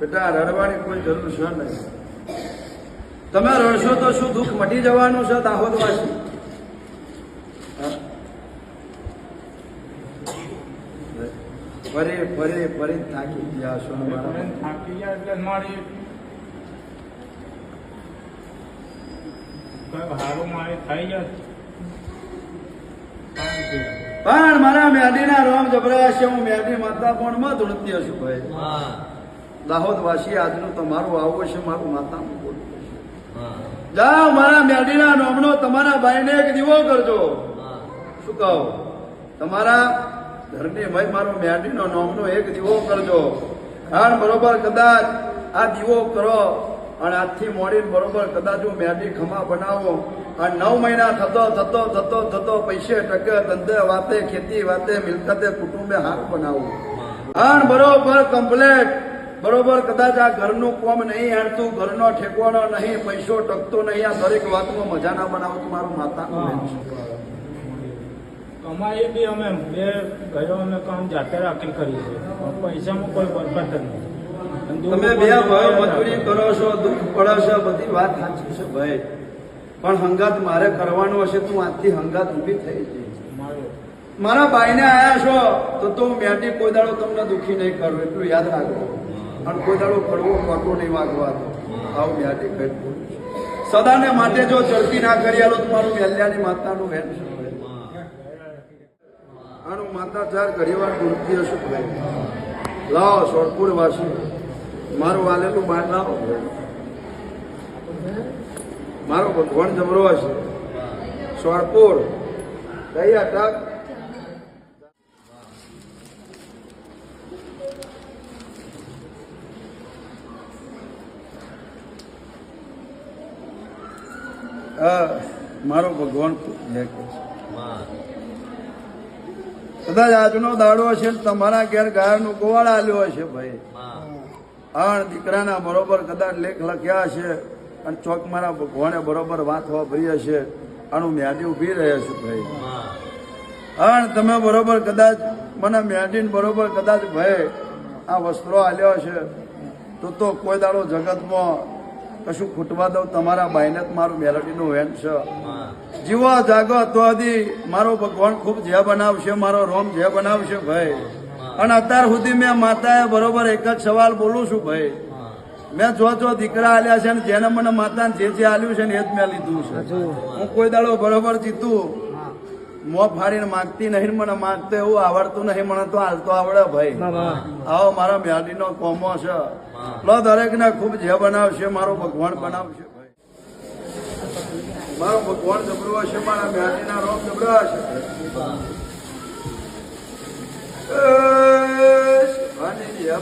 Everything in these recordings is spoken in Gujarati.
બેટા રડવાની કોઈ જરૂર છે નહીં. તમે રડશો તો શું દુઃખ મટી જવાનું છે દાહોદવાસી? હા? ફરી ફરી ફરી થાકી ગયા છો મારા મને થાકી ગયા એટલે મારી કંઈક હારું મારે થઈ જાય પણ મારા મેડીના રોમ જબરા છે હું મેદી માતા પણ મત નૃત્ય છું ભાઈ. હા દાહોદ વાસી આજનું તમારું આવું છે મારું માતાનું બોલું જાઓ મારા મેડીના નોમનો તમારા ભાઈને એક દીવો કરજો. શું કહો? તમારા ઘરની ભાઈ મારો મેડીનો નોમનો એક દીવો કરજો. હાણ બરોબર કદાચ આ દીવો કરો અને આજથી મોડીને બરોબર કદાચ હું મેડી ખમા બનાવો. અને નવ મહિના થતો થતો થતો થતો પૈસે ટકે ધંધે વાતે ખેતી વાતે મિલકતે કુટુંબે હાથ બનાવો. હાણ બરોબર કમ્પ્લેટ બરોબર કદાચ આ ઘરનું કોમ નહીં હાડતું ઘરનો ઠેકવાનો નહીં પૈસો ટકતો નહીં આ દરેક વાતમાં મજા ના બનાવતું મારું માતા કમાઈ બી અમે બે ગયો અમે કામ જાતે રાખી કરીએ છીએ. પૈસામાં કોઈ બરકત નથી તમે બે ભાઈ મજૂરી કરો છો દુઃખ પડો છો બધી વાત સાચી છે ભાઈ. પણ હંગાત મારે કરવાનું હશે તું આજથી હંગાત ઊભી થઈ જઈ મારું. મારા ભાઈને આયા છો તો તું મેટી કોઈ દાડો તમને દુઃખી નહીં કરું એટલું યાદ રાખો અને કોઈ દાડો કડવો ખોટો નહીં વાગવાનો આવું મેટી કહી સદાને માટે જો ચડતી ના કર્યા આલો તમારું વેલ્યાની માતાનું વેન આનું માતા ચાર ઘડીવાર વાર ડૂબતી હશે ભાઈ. લાવો સોળપુર વાસી. મારું વાલેલું બાર લાવો. મારો ભગવાન જમરો હશે. સોળપુર કઈ અટક હા મારો ભગવાન જય છે. કદાચ આજનો દાડો હશે તમારા ઘેર ગાયનું ગોવાળ આલ્યો હશે ભાઈ. આણ દીકરાના બરોબર કદાચ લેખ લખ્યા હશે અને ચોક મારા ભગવાને બરોબર વાત વાપરી હશે. આનું મ્યાદી ઊભી રહે છે ભાઈ. હા તમે બરોબર કદાચ મને મ્યાદીને બરોબર કદાચ ભાઈ આ વસ્ત્રો આલ્યો છે તો તો કોઈ દાડો જગતમાં કશું ખૂટવા દઉં? તમારા ભાઈને મારું મેલોડીનું વેન છે. જીવો જાગો તો મારો ભગવાન ખૂબ જે બનાવશે મારો રોમ જે બનાવશે ભાઈ. અને અત્યાર સુધી મેં માતાએ બરોબર એક જ સવાલ બોલું છું ભાઈ. મેં જો જો દીકરા આલ્યા છે ને જેને મને માતાને જે જે આલ્યું છે ને એ જ મેં લીધું છે. હું કોઈ દાડો બરોબર જીતું. મો ફાડીને માગતી નહીં મને માગતો એવું આવડતું નહીં મને તો હાલતો આવડે ભાઈ. આવો મારા મ્યાડીનો કોમો છે. લો દરેકને ખૂબ જે બનાવશે મારો ભગવાન બનાવશે ભાઈ. મારો ભગવાન જબરો હશે મારા મ્યાડીના રોગ જબરા હશે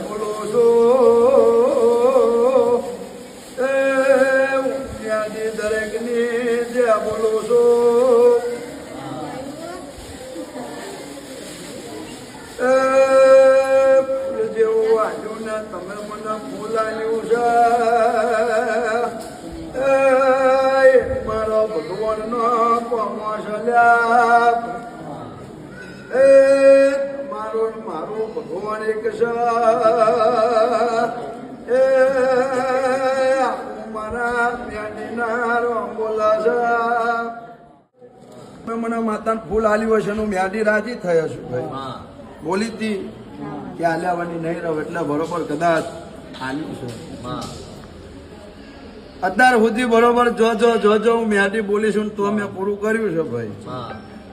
બોલો. આલ્યું છે. મારો ભગવાનનો કોમો લ્યા એ મારું ને મારું ભગવાન એક છે. એ મારા મેં મને માતાને ફૂલ આલ્યું હશે હું મ્યાડી રાજી થયો છું ભાઈ. હા. બોલી હતી કે આલ્યાવાની નહીં રહો એટલે બરોબર કદાચ છે અત્યાર સુધી બરોબર જો જો જો જો હું મ્યાડી બોલીશું છું તો મેં પૂરું કર્યું છે ભાઈ.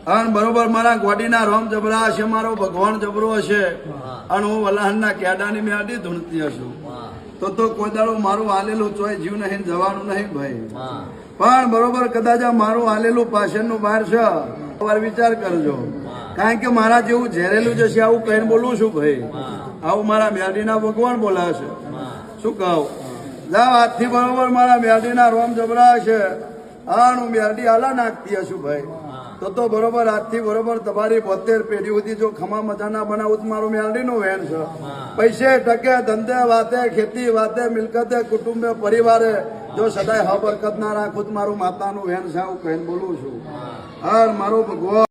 અને બરોબર મારા ગોડીના રોમ જબરા હશે મારો ભગવાન જબરો હશે. અને હું વલાહનના કેડાની મ્યાડી ધૂણતી હશું. તો તો કોઈ દાડો મારું આલેલું ચોય જીવ નહીં જવાનું નહીં ભાઈ. પણ બરોબર કદાચ મારું આલેલું પાછળનું બહાર છે. વાર વિચાર કરજો. કારણ કે મારા જેવું ઝેરેલું જશે આવું કહીને બોલું છું ભાઈ. આવું મારા મ્યાડીના ભગવાન બોલાશે. શું કહું? જા આજથી બરોબર મારા મેરડીના રોમ જબરા છે. હા હું મેરડી આલા નાખતી હશું ભાઈ. તો તો બરોબર, આજથી બરોબર તમારી બોતેર પેઢી સુધી જો ખમા મજાના બનાવું તો મારું મેરડીનું વેન છે. પૈસે ટકે, ધંધે વાતે, ખેતી વાતે, મિલકતે, કુટુંબે, પરિવારે. જો સદાય હબરકત ના રાખું મારું માતાનું વેન છે, હું કહીને બોલું છું. હા મારું ભગવાન.